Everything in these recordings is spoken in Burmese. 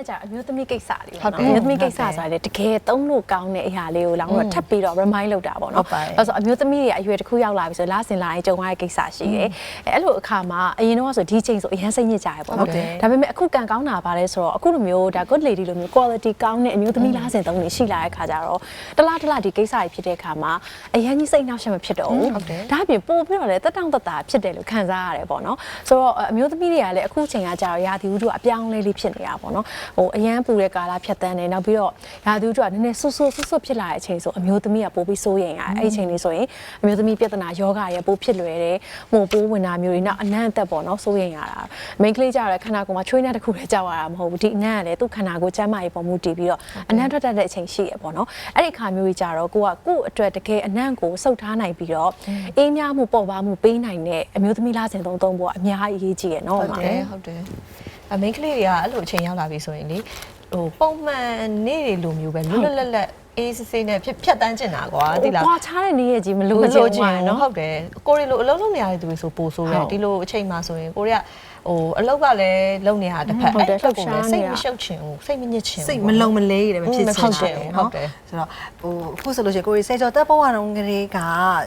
ကကြာအမျိုးသမီးကိစ္စလေးဟုပေါ့တ်တယ်နော်အမျိုးသမီးကိစ္စဆိုတာလေတကယ်သုံးလို့ကောင်းတဲ့အရာလေးကိုလောင်းတော့ထပ်ပြီးတော့ remind လုပ်တာပေါ့နော်ဟုတ်ပါတယ်ဒါဆိုအမျိုးသမီးတွေအရွယ်တစ်ခုရောက်လာပြီဆိုလာစင်လာရင်ကြုံရတဲ့ကိစ္စရှိတယ်အဲအဲ့လိုအခါမှာအရင်တော့ဆိုဒီချိန်ဆိုအရင်စိတ်ညစ်ကြရပေါ့ဟုတ်နော်တယ်ဒါပေမဲ့အခုကံကောင်းတာပါလဲဆိုတော့အခုလိုမျိုးဒါ good lady လိုမျိုး quality ကောင်းတဲ့အမျိုးသမီးလာစင်သုံးနေရှိလာတဲ့ခါကျတော့တလားတလားဒီကိစ္စတွေဖြစ်တဲ့ခါမှာအရင်ကြီးစိတ်နှောက်ယှက်မဖြစ်တော့ဘူးဟုတ်တယ်ဒါအပြင်ပို့ပြီးတော့လည်းတက်တောင့်တက်တာဖြစ်တယ်လို့ခံစားရတယ်ပေါ့နော်ဆိုတော့အမျိုးသမီးတွေကလည်းအခုချိန်ကကြာတော့ရာသီဥတုအပြောင်းအလဲလေးဖြစ်နေတာပေါ့နော်ဟိုအရန်ပူတဲ့ကာလဖြတ်တန်းနေနောက်ပြီးတော့ရာသီဥတုကနည်းနည်းဆူဆူဆူဆူဖြစ်လာတဲ့အချိန်ဆိုအမျိုးသမီးကပို့ပြီးစိုးရိမ်ရတယ်အဲ့ဒီအချိန်လေးဆိုရင်အမျိုးသမီးပြဿနာယောဂရဲ့ပို့ဖြစ်လွယ်တယ်ဟိုပိုးဝင်တာမျိုးတွေနောက်အနံ့အသက်ပေါ့နော်စိုးရိမ်ရတာ main ကလေးကြရတဲ့ခန္ဓာကိုယ်မှာချွေးနှက်တစ်ခုလည်းကြောက်ရတာမဟုတ်ဘူးဒီအနံ့ကလည်းသူ့ခန္ဓာကိုယ်ကျန်းမာရေးပေါ်မူတည်ပြီးတော့အနံ့ထွက်တတ်တဲ့အချိန်ရှိရပေါ့နော်အဲ့ဒီခါမျိုးကြီးကြတော့ကိုကကိုယ့်အတွက်တကယ်အနံ့ကိုစုပ်ထားနိုင်ပြီးတော့အေးမြမှုပေါ်ပါမှုပေးနိုင်တဲ့အမျိုးသမီးလားစင်သုံးသုံးဖို့ကအများကြီးအရေးကြီးရနော်ဟုတ်မှာတယ်ဟုတ်တယ် အမိန်းကလေးတွေကအဲ့လိုအချိန်ရောက်လာပြီဆိုရင်လေဟိုပုံမှန်နေ့တွေလိုမျိုးပဲလွတ်လွတ်လပ်လပ်အေးစစ်စစ်နဲ့ဖြစ်ဖြတ်တန်းကျင်တာကွာတိလားကွာချားတဲ့နေ့ရက်ကြီးမမလို့လို့ချချင်င်ဘူးနော်နော်ဟုတ်တယ်ကိုရီလိုအလုံးလုံးနေရတဲ့သူတွေဆိုပိုဆိုးရဟုတ်ဒီလိုအချိန်မှဆိုရင်ကိုရီက ဟိုအလောက်ကလည်းလုံနေရတစ်ဖက်ဟုတ်တယ်အဲ့အတွက်ကိုလှုပ်ရှားလည်းနေတာစိတ်မရှုပ်ချင်ဘူးစိတ်မညစ်ချင်ဘူး စိတ်မလုံမလေးရတယ်မဖြစ်ချင်ဟုတ်တာတယ်လေဟုတ်နော်တယ် ဆိုတော့ဟိုအခုဆိုလို့ရှိရင်ကိုရီဆယ်ကျော်တက်ပေါ်ဝါတော့ကလေးက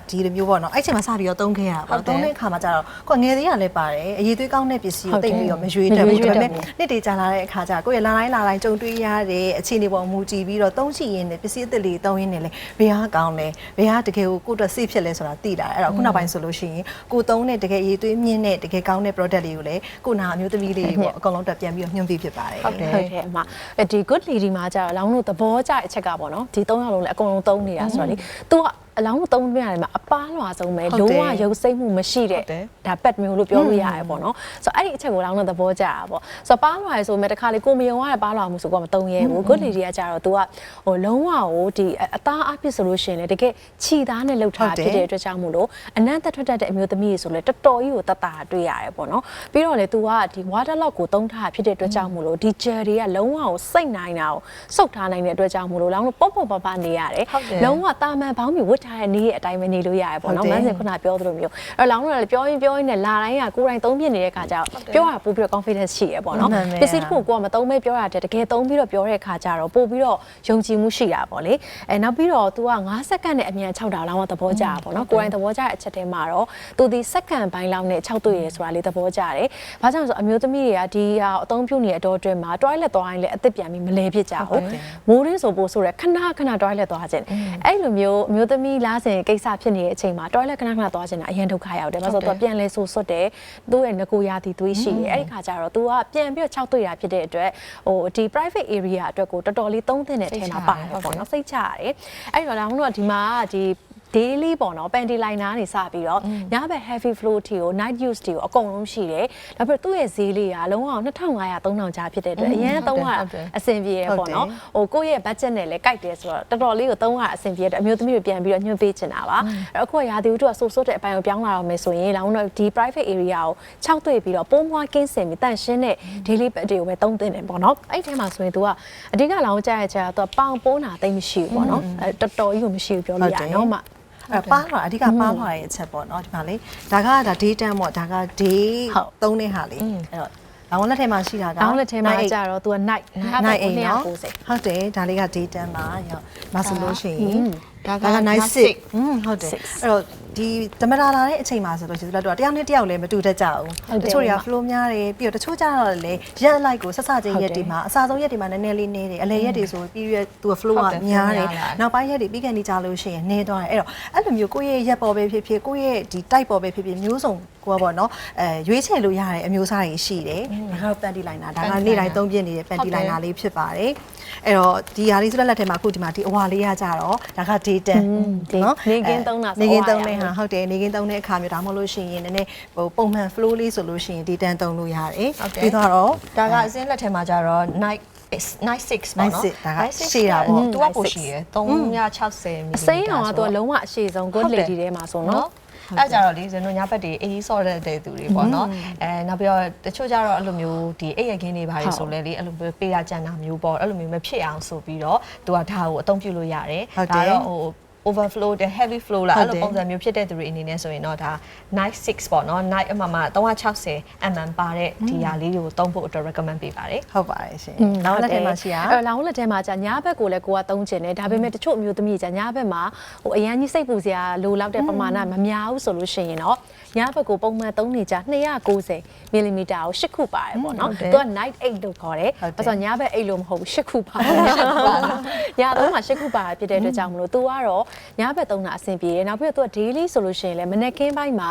ဒီလိုမျိုးပေါ့နော်အဲ့ချိန်မှာစပြီးတော့သုံးခဲ့ရတာဟုတ်ပေါ့တယ်သုံးတဲ့အခါမှာကျတော့ကိုယ်ငယ်သေးရလည်းပါတယ်အရေးသွေးကောင်းတဲ့ပစ္စည်းဟုတ်တယ်ကိုတိတ်ပြီးတော့မရွေးတတ်မဘူးရွေးဒါတတ်ပေမဲ့ဘူးနှစ်တည်ကြာလာတဲ့အခါကျကိုယ့်ရဲ့လာတိုင်းလာတိုင်းကြုံတွေ့ရတဲ့အခြေအနေပေါ်မူတည်ပြီးတော့သုံးချရင်လည်းပစ္စည်းအသစ်လေးသုံးရင်းနဲ့လေဘယ်ဟာကောင်းလဲဘယ်ဟာတကယ်ကိုကိုယ့်အတွက် safe ဖြစ်လဲဆိုတာသိလာတယ်အဲ့တော့ခုနောက်ပိုင်းဆိုလို့ရှိရင်ကိုသုံးတဲ့တကယ်အရေးသွေးမြင့်တဲ့တကယ်ကောင်းတဲ့ product လေးကိုလည်းကိုနာအမျိုးသမီးလေးတွေပေါ့အကုန်လုံးတက်ပြန်ပြီးတော့ညွှန်ပြဖြစ်ပါတယ်ဟုတ်တယ်ဟုတ်တယ်အမအဲ့ဒီ good lady မှာကြာတော့လောင်းတို့သဘောကျတဲ့အချက်ကပေါ့နော်ဒီ၃ယောက်လုံးလည်းအကုန်လုံးသုံးနေတာဆိုတော့လေ तू က အလောင်းသုံးပြရတယ်မှာအပားလွှာဆုံးပဲဟုတ်လုံးတယ်ဝရုပ်စိမ့်မှုမရှိတဲ့ဟုတ်တယ်ဒါပက်မျိုးလို့ပြောလို့ရတယ်ပေါ့နော်ဆိုတော့အဲ့ဒီအချက်ကိုလောင်းတော့သဘောကျတာပေါ့ဆိုတော့ပါးလွှာရယ်ဆိုမဲ့တစ်ခါလေကိုမယုံရတဲ့ပါးလွှာမှုဆိုတော့မသုံးရဲဘူး good lady ကကြာတော့ तू ကဟိုလုံးဝကိုဒီအသားအပြစ်ဆိုလို့ရှိရင်လေတကယ်ခြီသားနဲ့လှုပ်ထားဟုတ်တယ်ဖြစ်တဲ့အတွက်ကြောင့်မို့လို့အနံ့သက်ထွက်တတ်တဲ့အမျိုးသမီးတွေဆိုလေတော်တော်ကြီးကိုတတ်တာတွေ့ရတယ်ပေါ့နော်ပြီးတော့လေ तू ကဒီ water lock ကိုသုံးထားဖြစ်တဲ့အတွက်ကြောင့်မို့လို့ဒီ gel တွေကလုံးဝကိုစိတ်နိုင်တာကိုစုပ်ထားနိုင်တဲ့အတွက်ကြောင့်မို့လို့လောင်းလို့ပေါ့ပေါ့ပါပါနေရတယ်ဟုတ်တယ်လုံးဝတာမန်ဘောင်းမီဝတ်ထားတဲ့နေ့ရဲ့အတိုင်းပဲနေလို့ရတယ်ပေါ့နော်ဟုတ်မတယ်န်းစင်ခုနပြောသလိုမျိုးအဲ့တော့လောင်းတော့လည်းပြောရင်ပြောရင်နဲ့လာတိုင်းကကိုယ်တိုင်သုံးပြနေတဲ့ခါကျတော့ပြောရပို့ပြီးတော့ confidence ရှိရပေါ့နော်မှန်တယ်ပစ္စည်းတစ်ခုကိုကမသုံးမဲပြောရတဲ့တကယ်သုံးပြီးတော့ပြောတဲ့ခါကျတော့ပို့ပြီးတော့ယုံကြည်မှုရှိတာပေါ့လေအဲနောက်ပြီးတော့ तू က9စက္ကန့်နဲ့အမြန်6တာလောင်းကသဘောကျတာပေါ့နော်ကိုယ်တိုင်သဘောကျတဲ့အချက်တည်းမှာတော့ तू ဒီစက္ကန့်ပိုင်းလောက်နဲ့6တွေ့ရဆိုတာလေးသဘောကျတယ်ဘာကြောင့်လဲဆိုတော့အမျိုးသမီးတွေကဒီဟာအသုံးပြုနေတဲ့အတော်အတွင်းမှာ toilet သွားရင်လည်းအသက်ပြန်ပြီးမလဲဖြစ်ကြဘူးမိုးရင်းဆိုပို့ဆိုရယ်ခဏခဏ toilet သွားခြင်းအဲ့လိုမျိုးအမျိုးသမီးလားစင်ကိစ္စဖြစ်နေတဲ့အချိန်မှာ toilet ခဏခဏသွားခြင်းတာအရင်ဒုက္ခရောက်တယ်ဘာလို့လဲဆိုတော့ तू ပြန်လဲဆိုဆွတ်တယ်သူ့ရဲ့ငကိုရာသီသွေးရှိတယ်အဲ့ဒီခါကျတော့ तू ကပြန်ပြီးတော့6တွေ့တာဖြစ်တဲ့အတွက်ဟိုဒီ private area အတွက်ကိုတော်တော်လေးသုံးသင့်တဲ့အထဲမှာပါတယ်ပေါ့နော်စိတ်ချရတယ်အဲ့တော့လည်းတို့ကဒီမှာဒီ daily ပေါ့နော် panty liner နေစပြီးတော့ညဘက် heavy flow တီကို night use တီကိုအကုန်လုံးရှိတယ်။ဒါပေမဲ့သူ့ရဲ့ဈေးလေးကလုံးဝ2500 3000ကြားဖြစ်တဲ့အတွက်အရင်သုံးရဟုတ်တယ်အဆင်ပြေရပေါ့နော်။ဟိုကိုယ့်ရဲ့ budget နဲ့လည်းကိုက်တယ်ဆိုတော့တော်တော်လေးကိုသုံးရအဆင်ပြေတဲ့အတွက်အမျိုးသမီးတွေပြန်ပြီးတော့ညွှန်ပေးချင်တာပါ။အဲ့တော့အခုကရာသီဥတုကဆိုးဆိုးတဲ့အပိုင်းကိုပြောင်းလာတော့မယ်ဆိုရင်လောင်းတော့ဒီ private area ကို6တွေ့ပြီးတော့ပိုးမွားကင်းစင်ပြီးတန့်ရှင်းတဲ့ daily pad တွေကိုပဲသုံးသင့်တယ်ပေါ့နော်။အဲ့ဒီထဲမှာဆိုရင် तू ကအဓိကလောင်းကြရချာ तू ပေါင်ပိုးနာတိတ်မရှိဘူးပေါ့နော်။အဲတော်တော်ကြီးကိုမရှိဘူးပြောလို့ရတယ်နော်မ။ အဲ့ပါလာအဓိကပါလာရဲ့အချက်ပေါ့နော်ဒီမှာလေဒါကဒါ day တန်းပေါ့ဒါက day ဟုတ် သုံးတဲ့ဟာလေအဲ့တော့လောင်းလက်ထဲမှာရှိတာက တောင်းလက်ထဲမှာ night ကြတော့ तू က night နိုင်အိမ်နော် 990 ဟုတ်တယ်ဒါလေးက day တန်းပါရောမဆိုလို့ရှိရင် ဒါက ဒါက night night six six อืมဟုတ်တယ် six အဲ့တော့ ဒီသမတာလာတဲ့အချိန်မှာဆိုလို့ရှိရင်တို့ကတယောက်နဲ့တယောက်လည်းမတူတတ်ကြဘူးဟုတ်တယ်တချို့တွေက flow များတယ်ပြီးတော့တချို့ကျတော့လည်းရက်လိုက်ကိုဆက်စချင်းရက်တွေမှာအစားဆုံးရက်တွေမှာနည်းနည်းလေးနေတယ်အလဲရက်တွေဆိုပြီးရသူက flow ဟုတ်ကတယ်များတယ် flow များလာတယ်နောက်ပိုင်းရက်တွေပြီးကန်နေကြလို့ရှိရင်နေသွားတယ်အဲ့တော့အဲ့လိုမျိုးကိုယ့်ရဲ့ရက်ပေါ်ပဲဖြစ်ဖြစ်ကိုယ့်ရဲ့ဒီ type ပေါ်ပဲဖြစ်ဖြစ်မျိုးစုံကိုကပေါ့နော်အဲရွေးချယ်လို့ရတဲ့အမျိုးအစားတွေရှိတယ်ဒါကတော့ panty liner ဒါက panty နေ့တိုင်း liner သုံးပြနေတဲ့ panty ဟုတ်တယ် liner လေးဖြစ်ပါတယ်အဲ့တော့ဒီဟာလေးဆိုလက်လက်ထဲမှာအခုဒီမှာဒီအဝါလေးရကြတော့ဒါက day 10 day နေကင်းသုံးတာဆိုနေကင်းသုံးအဝါရတဲ့ဟာဟုတ်တယ်နေကင်းသုံးတဲ့အခါမျိုးဒါမှမဟုတ်လို့ရှိရင်နည်းနည်းဟိုပုံမှန် flow လေးဆိုလို့ရှိရင်ဒီတန်းသုံးလို့ရတယ်ဟုတ်တယ်ပြီးတော့ဒါကအစင်းလက်ထဲမှာကြတော့ night night 6ပေါ့နော် night six ဒါကရှည်တာပေါ့သူကပိုရှိရယ်360မီလီမီတာအစိမ်းအောင်ကတော့လုံးဝအရှိဆုံး good ဟုတ်တယ် lady ထဲမှာဆိုနော်အဲ့ကြတော့လေဇင်တို့ညဘက်တွေအေးဆော့တဲ့တဲ့သူတွေပေါ့နော်အဲနောက်ပြီးတော့တချို့ကြတော့အဲ့လိုမျိုးဒီအိတ်ရခင်းတွေဘာတွေဆိုလဲလေအဲ့လိုမျိုးပေးရကြံတာမျိုးပေါ့အဲ့လိုမျိုးမဖြစ်အောင်ဆိုပြီးတော့သူကဒါကိုအသုံးပြုလို့ရတယ်ဟုတ်တယ်တော့ဟို overflow တဲ့ heavy flow လာအဲ့လိုပုံစံမျိုးဖြစ်တဲ့သူတွေအနေနဲ့ဆိုရင်တော့ဒါ night 6ပေါ့နော် night အမှမှ360 mm ပါတဲ့ဒီရာလေးတွေကိုသုံးဖို့အတွက် recommend ပေးပါတယ်ဟုတ်ပါတယ်ရှင်လောင်းလက်ထဲမှာရှိရအဲ့လောင်းလက်ထဲမှာကြာညာဘက်ကိုလည်းကိုကသုံးကျင်တယ်ဒါပေမဲ့တချို့အမျိုးသမီးကြာညာဘက်မှာဟိုအရန်ကြီးစိတ်ပူစရာလိုလောက်တဲ့ပမာဏမများဘူးဆိုလို့ရှိရင်တော့ ညဘက်ကိုပုံမှန်သုံးနေကြ290 mm ကို၈ခုပါတယ်ပေါ့နော်သူက night 8လို့ခေါ်တယ်အဲ့ဆိုညဘက်8လို့မဟုတ်ဘူး၈ခုပါတယ်ညသုံးမှာ၈ခုပါဖြစ်တဲ့အတွက်ကြောင့်မလို့ तू ကတော့ညဘက်သုံးတာအဆင်ပြေတယ်နောက်ပြီးတော့ तू daily ဆိုလို့ရှိရင်လည်းမနေ့ကင်းပိုင်းမှာ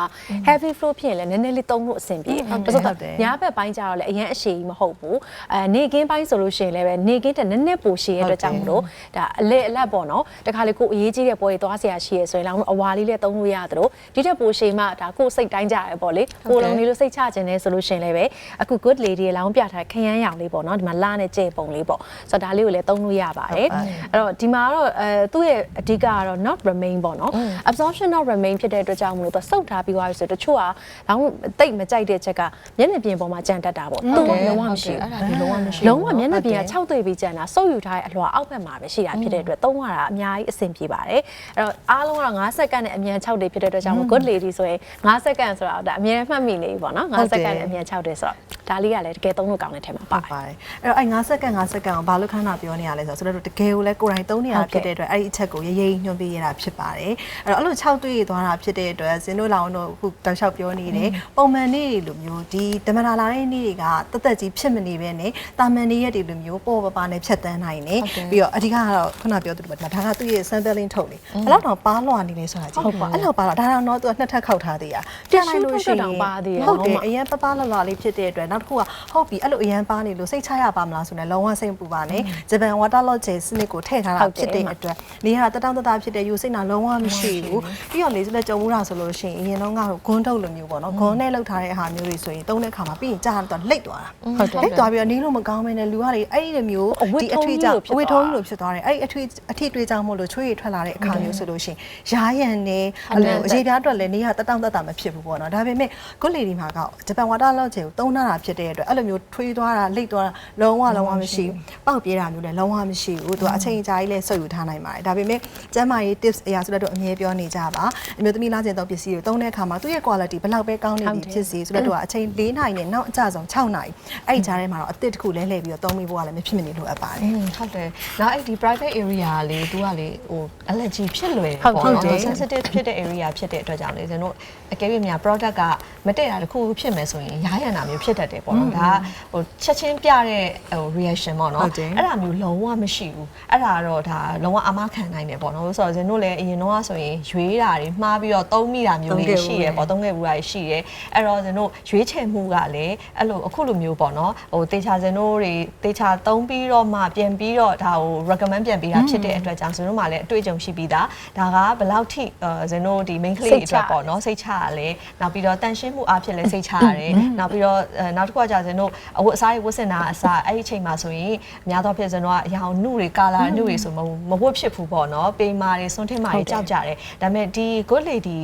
heavy flow ဖြစ်ရင်လည်းနည်းနည်းလေးသုံးလို့အဆင်ပြေအဲ့ဆိုတော့ညဘက်ပိုင်းကျတော့လည်းအရန်အရှည်ကြီးမဟုတ်ဘူးအဲနေကင်းပိုင်းဆိုလို့ရှိရင်လည်းပဲနေကင်းတနည်းနည်းပိုရှည်ရတဲ့အတွက်ကြောင့်မလို့ဒါအလေအလတ်ပေါ့နော်တခါလေကိုအရေးကြီးတဲ့ပွဲတွေသွားဆရာရှိရဆိုရင်လည်းအဝါလေးလည်းသုံးလို့ရတယ်လို့ဒီထက်ပိုရှည်မှဒါကိုစိတ်တိုင်းကြရပေါ့လေကိုလုံးလေးလို့စိတ်ချခြင်းနဲ့ဆိုလို့ရှိရင်လည်းပဲအခု good lady ရဲ့လောင်းပြထားခရမ်းရောင်လေးပေါ့နော်ဒီမှာလာနဲ့ကြဲပုံလေးပေါ့ဆိုတော့ဒါလေးကိုလည်းသုံးလို့ရပါတယ်အဲ့တော့ဒီမှာကတော့အဲသူ့ရဲ့အဓိကကတော့ not remain ပေါ့နော် absorption not remain ဖြစ်တဲ့အတွက်ကြောင့်မလို့သူစုပ်ထားပြီးသွားပြီဆိုတော့တချို့ကလောင်းတိတ်မကြိုက်တဲ့ချက်ကမျက်နှာပြင်ပေါ်မှာကြံတတ်တာပေါ့သူကလုံးဝမရှိဘူးအဲ့ဒါဒီလုံးဝမရှိလုံးဝမျက်နှာပြင်က6တွေ့ပြီးကြံတာစုပ်ယူထားတဲ့အလွှာအောက်ဘက်မှာပဲရှိတာဖြစ်တဲ့အတွက်သုံးရတာအများကြီးအဆင်ပြေပါတယ်အဲ့တော့အားလုံးကတော့9စက္ကန့်နဲ့အမြန်6တွေဖြစ်တဲ့အတွက်ကြောင့်မို့ good lady ဆိုရင်9စက္ကန့်ဆိုတော့ဒါအမြန်မှတ်မိနေပြီပေါ့နော်ဟုတ်9တယ်စက္ကန့်နဲ့အမြန်6တွေဆိုတော့ဒါလေးကလည်းတကယ်သုံးလို့ကောင်းတဲ့ထဲမှာပါဟုတ်ပါတယ်အဲ့တော့အဲ့9စက္ကန့်9စက္ကန့်ကိုဘာလို့ခဏပြောနေရလဲဆိုတော့ဆိုတော့တကယ်ကိုလည်းကိုယ်တိုင်သုံးနေရတာဖြစ်တဲ့အတွက်အဲ့ဒီအချက်ကိုရေးရေးညွှန်ပြရတာဖြစ်ပါတယ်အဲ့တော့အဲ့လို6တွေ့ရသွားတာဖြစ်တဲ့အတွက်ဇင်းတို့လောင်တို့အခုတောက်လျှောက်ပြောနေတယ်ပုံမှန်နေ့တွေလိုမျိုးဒီတမနာလာတဲ့နေ့တွေကတသက်ကြီးဖြစ်မနေပဲနဲ့တာမန်နေ့ရက်တွေလိုမျိုးပေါ်ပပနဲ့ဖြတ်တန်းနိုင်တယ်ပြီးတော့အဓိကကတော့ခုနပြောသလိုပဲဒါကသူ့ရဲ့ sampling ထုတ်လေဘယ်လောက်တောင်ပါလွှာနေလဲဆိုတာကြည့်အဲ့လောက်ပါတော့ဒါတော့တော့သူကနှစ်ထပ်ခောက်ထားသေးတာပြန်လိုက်လို့ရှိရင်တောင်ပါသေးတယ်ဟုတ်တယ်လုံးဝအရင်ပပလလလေးဖြစ်တဲ့အတွက်နောက်တစ်ခုကဟုတ်ပြီအဲ့လိုအရင်ပါနေလို့စိတ်ချရပါမလားဆိုတော့လုံးဝစိတ်မပူပါနဲ့ဂျပန် water logic စနစ်ကိုထည့်ထားတာဟုတ်တယ်ဖြစ်တဲ့အတွက်နေရာတတောင့်တတဖြစ်တဲ့ယူစိတ်နာလုံးဝမရှိဘူးပြီးတော့လေစလက်ကြုံမှုတာဆိုလို့ရှိရင်အရင်တော့ကဂွန်းထုတ်လိုမျိုးပေါ့နော်ဂွန်းနဲ့လောက်ထားတဲ့အားမျိုးတွေဆိုရင်တုံးတဲ့ခါမှာပြီးရင်ကြာတော့လိတ်သွားတာဟုတ်တယ်လိတ်သွားပြီးတော့နေလို့မကောင်းမနဲ့လူကလေအဲ့ဒီလိုမျိုးအဝတ်ဒီထုံးအထွေးကြီးကြောင့်လိုဖြစ်အဝေသွားထုံးကြီးလိုဖြစ်သွားတယ်အဲ့ဒီအထွေးအထီးတွေးကြောင့်မို့လို့ချွေးရထွက်လာတဲ့အခါမျိုးဆိုလို့ရှိရင်ရားရံနေအဲ့လိုအရေးပြားအတွက်လည်းနေရာတတောင့်တတမဖဘူးပေါ့နော်ဒါပေမဲ့ကိုလေဒီမှာကဂျပန် water logic ကိုသုံးထားတာဖြစ်တဲ့အတွက်အဲ့လိုမျိုးထွေးသွားတာလိတ်သွားတာလုံးဝလုံးဝမရှိဘူးပေါက်ပြေးတာမျိုးလည်းလုံးဝမရှိဘူးသူကအချိန်ကြာကြီးလည်းဆုပ်ယူထားနိုင်ပါတယ်ဒါပေမဲ့ကျန်းမာရေး tips အရာဆိုတော့အမြဲပြောနေကြပါအမျိုးသမီးလားကျင်တော့ပစ္စည်းကိုသုံးတဲ့အခါမှာသူ့ရဲ့ quality ဘယ်လောက်ပဲကောင်းနေပြီဖြစ်စီဆိုတော့အချိန်၄နိုင်နဲ့နောက်အကျဆုံး6နိုင်အဲ့ဒီကြားထဲမှာတော့အသစ်တစ်ခုလဲလှည့်ပြီးတော့သုံးမိဖို့ကလည်းမဖြစ်မနေလိုအပ်ပါတယ် อืมဟုတ်တယ်။နောက်အဲ့ဒီ private area လေး तू ကလေဟို allergy ဖြစ်လွယ် ဟုတ် ပေါ့ ဟုတ် နော် တယ် sensitive ဖြစ်တဲ့ area ဖြစ်တဲ့အတွက်ကြောင့်လေကျွန်တော် အကယ်၍များ product ကမတည့်တာတစ်ခုခုဖြစ်မယ်ဆိုရင်ရားရံတာမျိုးဖြစ်တတ်တယ်ပေါ့နော်။ဒါကဟိုချက်ချင်းပြတဲ့ဟို reaction ပေါ့ဟုနော်တ်တယ်။အဲ့ဒါမျိုးလုံးဝမရှိဘူး။အဲ့ဒါတော့ဒါလုံးဝအမခံနိုင်တယ်ပေါ့နော်။ဆိုတော့ကျွန်တော်လည်းအရင်တော့ဆိုရင်ရွေးတာတွေမှားပြီးတော့သုံးမိတာမျိုးသုံးခဲ့လေးဘူးရှိရပေါ့သုံးခဲ့ဘူးတာတွေရှိတယ်။အဲ့တော့ကျွန်တော်ရွေးချယ်မှုကလည်းအဲ့လိုအခုလိုမျိုးပေါ့နော်။ဟိုတေချာကျွန်တော်တွေတေချာသုံးပြီးတော့မှပြန်ပြီးတော့ဒါဟို recommend ပြန်ပေးတာဖြစ်တဲ့အတွက်ကြောင့်ကျွန်တော်မှလည်းအတွေ့အကြုံရှိပြီးသားဒါကဘယ်လောက်ထိအဲကျွန်တော်ဒီ main ကလေးတွေအတွက်ပေါ့နော်စိတ်ချရလဲနောက်ပြီးတော့တန်ရှင်းမှုအားဖြင့်လည်းစိတ်ချရတယ်နောက်ပြီးတော့အဲနောက်တစ်ခုကကြာကျွန်တော်အဝတ်အစားတွေဝတ်ဆင်တာအစားအဲ့ဒီအချိန်မှာဆိုရင်အများသောဖြင့်ကျွန်တော်ကအရောင်နှုတွေကာလာနှုတွေဆိုမမဝတ်ဖြစ်ဘူးပေါ့နော်ပိန်မာတွေစွန်းထင်းမာတွေကြောက်ကြတယ်ဒါပေမဲ့ဒီ good lady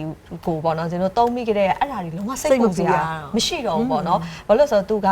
ကိုပေါ့နော်ကျွန်တော်သုံးမိကြတဲ့အဲ့ဒါတွေလုံးဝစိတ်ပူစရာမရှိတော့ဘူးပေါ့နော်ဘာလို့လဲဆိုတော့သူက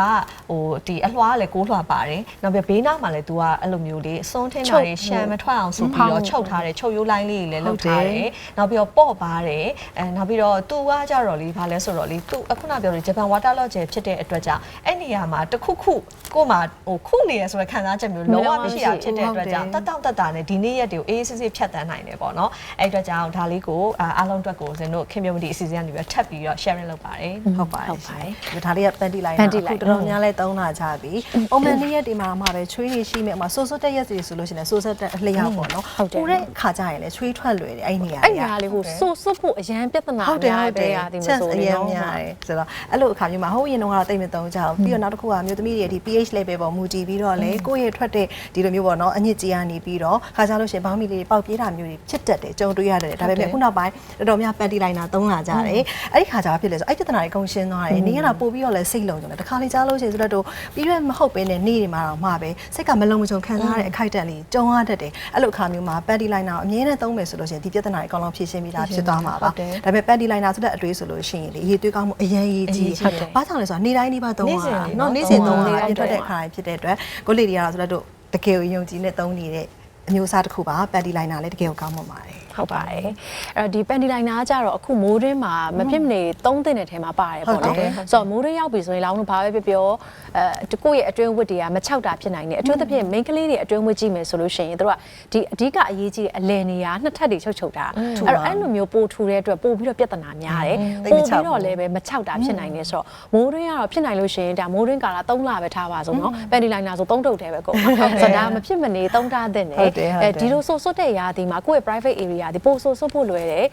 ဟိုဒီအလွှားကလည်းကိုးလွှာပါတယ်နောက်ပြီးဘေးနားမှာလည်းသူကအဲ့လိုမျိုးလေးစွန်းထင်းတာတွေရှမ်းမထွက်အောင်ဆိုပြီးတော့ချုပ်ထားတယ်ချုပ်ရိုးလိုင်းလေးတွေလည်းလုပ်ထားတယ်နောက်ပြီးတော့ပေါ့ပါတယ်အဲနောက်ပြီးတော့သူကကြတော့လေဘာလဲဆိုတော့လေသူအခုနပြောလို့ဂျပန် water logic ဖြစ်တဲ့အတွက်ကြောင့်အဲ့နေရာမှာတစ်ခုခုကို့မှာဟိုခုနေရဆိုတဲ့ခံစားချက်မျိုးလုံးဝမရှိတာဖြစ်တဲ့အတွက်ကြောင့်တတ်တောင့်တတ်တာနဲ့ဒီနေ့ရက်တွေကိုအေးအေးဆေးဆေးဖြတ်တန်းနိုင်တယ်ပေါ့နော်အဲ့အတွက်ကြောင့်ဒါလေးကိုအာအားလုံးအတွက်ကိုဇင်တို့ community အစီအစဉ်ကနေပြီးတော့ထပ်ပြီးတော့ sharing လုပ်ပါတယ်ဟုတ်ပါတယ်ဟုတ်ပါတယ်ဒီဒါလေးကပန်တီလိုက်ပန်တီလိုက်အခုတော်တော်များလဲသုံးလာကြပြီပုံမှန်နေ့ရက်ဒီမှာမှပဲချွေးရရှိမယ်အမဆိုးဆိုးတက်ရက်စီဆိုလို့ရှိရင်ဆိုးဆိုးတက်အလျောက်ပေါ့နော်ဟုတ်တယ်ပူတဲ့ခါကြရင်လည်းချွေးထွက်လွယ်တယ်အဲ့ဒီနေရာအဲ့တွေကညာလေးကိုစိုးစွတ်ဖို့အရန်ပြဿနာဟုတ်တယ်ဟုတ်တယ်ရသည်မချက်ဆိုအလေရင်နော်များတယ်ဆိုတော့အဲ့လိုအခါမျိုးမှာဟိုးရင်တော့ကတော့တိတ်မသုံးကြအောင်ပြီးတော့နောက်တစ်ခုကမျိုးသမီးတွေဒီ pH level ပေါ်မူတည်ပြီးတော့လေကိုယ့်ရဲ့ထွက်တဲ့ဒီလိုမျိုးပေါ့နော်အညစ်ကြေးကနေပြီးတော့ခါကြလို့ရှိရင်ဘောင်းမီလေးတွေပေါက်ပြေးတာမျိုးတွေဖြစ်တတ်တယ်ကြုံတွေ့ရတယ်ဒါပေမဲ့ခုနောက်ပိုင်းတော်တော်များပန်တီလိုင်းနာသုံးလာကြတယ်အဲ့ဒီခါကျတော့ဖြစ်လေဆိုအဲ့ပြဿနာတွေအကုန်ရှင်းသွားတယ်နေရတာပို့ပြီးတော့လည်းစိတ်လုံကြတယ်တခါလေကြားလို့ရှိရင်ဆိုတော့ပြီးရွက်မဟုတ်ပဲနဲ့နေ့တွေမှာတော့မှပဲစိတ်ကမလုံမချုံခံစားရတဲ့အခိုက်အတန့်လေးကြုံရတတ်တယ်အဲ့လိုအခါမျိုးမှာပန်တီလိုင်းနာအမြဲတမ်းသုံးမယ်ဆိုလို့ရှိရင်ဒီပြဿနာတွေအကုန်လုံးဖြေရှင်းပြီးသားဖြစ်သွားမှာပါဟုတ်တယ်ဒါပေမဲ့ပန်တီလိုင်းနာဆိုတဲ့အတွေ့ဆိုလို့ရှိရင်လေအရေးသွေးကောင်းမှုအရင်ရေးကြီးအရေးကြီးတယ်ဘာကြောင့်လဲဆိုတော့နေ့တိုင်းနေ့ပါသုံးရနေ့စဉ်တာလေနော်နော်နေ့စဉ်သုံးရသုံးရတာပြင်ထွက်တဲ့ခါတိုင်းဖြစ်တဲ့အတွက်ကိုလေးတွေကတော့ဆိုတော့တကယ်ကိုယုံကြည်နဲ့သုံးနေတဲ့အမျိုးအစားတစ်ခုပါပန်တီလိုင်းနာလည်းတကယ်ကိုကောင်းမှပါတယ် ဟုတ်ပါတယ်အဲ့တော့ဒီ panty liner ကကြတော့အခုမိုးတွင်းမှာမဖြစ်မနေသုံးသင့်တဲ့ထဲမှာပါတယ်ပေါ့ဟုတ်နော်တယ်ဆိုတော့မိုးတွင်းရောက်ပြီဆိုရင်လောင်းတို့ဘာပဲပြောပြောအဲကိုယ့်ရဲ့အတွင်းဝတ်တွေကမချောက်တာဖြစ်နိုင်တယ်အထူးသဖြင့် main ကလေးတွေအတွင်းဝတ်ကြည့်မယ်ဆိုလို့ရှိရင်တို့ကဒီအဓိကအရေးကြီးတဲ့အလယ်နေရာနှစ်ထပ်တွေချုပ်ချုပ်တာအဲ့တော့အဲ့လိုမျိုးပို့ထူတဲ့အတွက်ပို့ပြီးတော့ပြဿနာများတယ်သိပ်ပို့မချောက်ပြီးတော့လည်းပဲမချောက်တာဖြစ်နိုင်တယ်ဆိုတော့မိုးတွင်းကတော့ဖြစ်နိုင်လို့ရှိရင်ဒါမိုးတွင်းကာလ3လပဲထားပါဆုံးနော် panty liner ဆို3တုပ်တည်းပဲကုန်ဆိုတော့ဒါမဖြစ်မနေ3ထားတဲ့ဟုတ်တယ်ဟုတ်တယ်ဒီလိုဆိုဆွတ်တဲ့ရာသီမှာကိုယ့်ရဲ့ private area ဒီပိုဆိုဆွတ်ဖို့လွယ်တယ်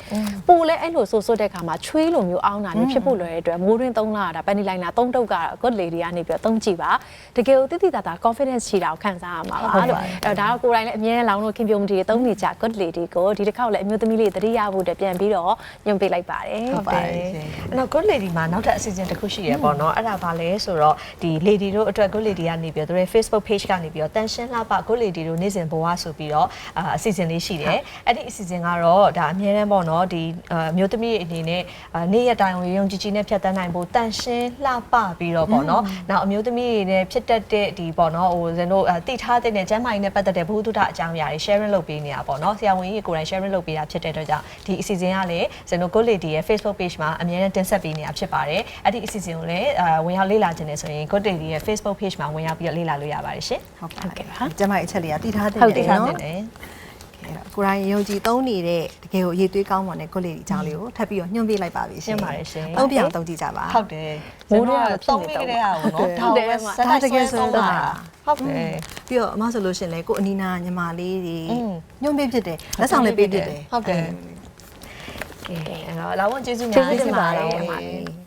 ပိုလည်းအဲ့လိုဆိုဆွတ်တဲ့ခါမှာချွေးလိုမျိုးအောင်းတာမျိုးဖြစ်ဖို့လွယ်တဲ့အတွက်မိုးတွင်း3လတာ panty liner 3တုပ်က good lady ကနေပြီးတော့3ကြည့်ပါတကယ်ကိုတိတိတသာ confidence ရှိတာကိုခံစားရမှာပါလို့အဲ့ဒါတော့ကိုယ်တိုင်လည်းအမြဲလောင်းလို့ခင်ပြုံးတီ3နေကြ good lady ကိုဒီတစ်ခေါက်လည်းအမျိုးသမီးလေးတတိယဖို့အတွက်ပြန်ပြီးတော့ညွှန်ပေးလိုက်ပါတယ်ဟုတ်ပါတယ်ရှင်အဲ့တော့ good lady မှာနောက်ထပ်အစီအစဉ်တစ်ခုရှိရပေါ့နော်အဲ့ဒါဘာလဲဆိုတော့ဒီ lady တို့အတွက် good lady ကနေပြီးတော့သူတို့ရဲ့ Facebook page ကနေပြီးတော့တန်ရှင်းလှပ good lady တို့နေ့စဉ်ဘဝဆိုပြီးတော့အာအစီအစဉ်လေးရှိတယ်အဲ့ဒီအစီအစဉ်ကတော့ဒါအများတန်းပေါ့နော်ဒီအာမျိုးသမီးအနေနဲ့အာနေ့ရက်တိုင်းကိုရုံကြည်ကြည်နဲ့ဖြတ်တန်းနိုင်ဖို့တန်ရှင်းလှပပြီးတော့ပေါ့နော်နောက်အမျိုးသမီးတွေနဲ့ဖြစ်တတ်တဲ့ဒီပေါ့နော်ဟိုဇင်တို့အာတိထားတဲ့ကျမ်းမာရေးနဲ့ပတ်သက်တဲ့ဘုဟုတုတအကြောင်းအရာတွေ sharing လုပ်ပေးနေတာပေါ့နော်ဆရာဝန်ကြီးကိုယ်တိုင် sharing လုပ်ပေးတာဖြစ်တဲ့အတွက်ကြောင့်ဒီအစီအစဉ်ကလည်းဇင်တို့ good lady ရဲ့ Facebook page မှာအများနဲ့တင်ဆက်ပေးနေတာဖြစ်ပါတယ်အဲ့ဒီအစီအစဉ်ကိုလည်းအာဝင်ရောက်လေ့လာခြင်းနဲ့ဆိုရင် good lady ရဲ့ Facebook page မှာဝင်ရောက်ပြီးတော့လေ့လာလို့ရပါတယ်ရှင်ဟုတ်ပါဟုတ်ကဲ့ပါကျမရဲ့အချက်လေးကတည်ထားတဲ့ဟုတ်တယ်နော်ဟုတ်တယ်အဲ့တော့ ကိုရိုင်းယုံကြည်သုံးနေတဲ့တကယ်ကိုအရေးသွေးကောင်းပါနဲ့ကိုလေးဒီအကြောင်းလေးကိုထပ်ပြီးတော့ညွှန်ပြလိုက်ပါပြီရှင်ညွှန်ပါတယ်ရှင်သုံးပြအောင်သုံးကြည့်ကြပါဟုတ်တယ်မိုးတွေကသုံးပြီးကြတဲ့ဟာကိုနော်ဟုတ်တယ်ဒါတကယ်ဆိုတော့ဟုတ်တယ်ပြီးတော့အမဆိုလို့ရှရင်လေကိုအနီနာညီမလေးတွေอืมညွှန်ပြဖြစ်တယ်လက်ဆောင်လေးပေးဖြစ်တယ်ဟုတ်တယ်ကဲအဲ့တော့လာဝန်ကျေးဇူးကျေးများဇူးတင်ပါတယ်အမလေး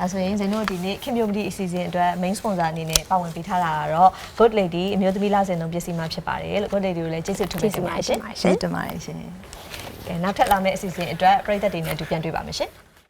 ဒါဆိုရင်ဇင်တို့ဒီနေ့ခင်ဗျုံဒီအစီအစဉ်အတွက် main sponsor အနေနဲ့ပါဝင်ပေးထားတာကတော့ Good Lady အမျိုးသမီးလာစင်သုံးပစ္စည်းမှဖြစ်ပါတယ်လို့ Good Lady ကိုလည်းကျေးဇူးတင်ကျေးဇူးပါပါရှင်ရှင်ပါရှရှင်င်းတင်ပါတယ်ရှင်ကဲနောက်ထပ်လာမယ့်အစီအစဉ်အတွက်ပြည်သက်တွေနဲ့အတူပြန်တွေ့ပါမယ်ရှင်